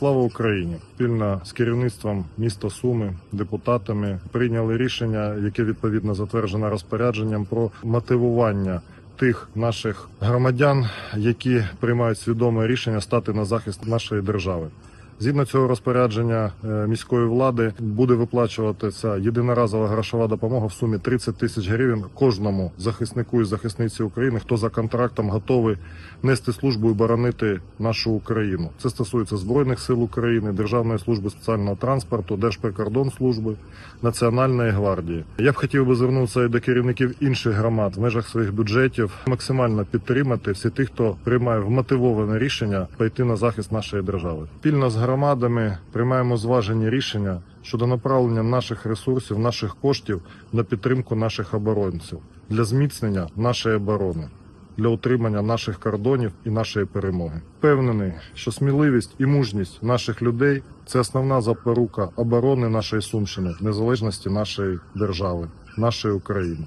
Слава Україні! Спільно з керівництвом міста Суми, депутатами прийняли рішення, яке відповідно затверджено розпорядженням про мотивування тих наших громадян, які приймають свідоме рішення стати на захист нашої держави. Згідно цього розпорядження е, міської влади буде виплачуватися єдиноразова грошова допомога в сумі 30 тисяч гривень кожному захиснику і захисниці України, хто за контрактом готовий нести службу і боронити нашу Україну. Це стосується збройних сил України, Державної служби спеціального транспорту, Держприкордонслужби, Національної гвардії. Я б хотів би звернутися і до керівників інших громад в межах своїх бюджетів максимально підтримати всі тих, хто приймає вмотивоване рішення пойти на захист нашої держави. Спільно з громадами приймаємо зважені рішення щодо направлення наших ресурсів, наших коштів на підтримку наших оборонців для зміцнення нашої оборони. Для утримання наших кордонів і нашої перемоги впевнений, що сміливість і мужність наших людей це основна запорука оборони нашої сумщини, незалежності нашої держави, нашої України.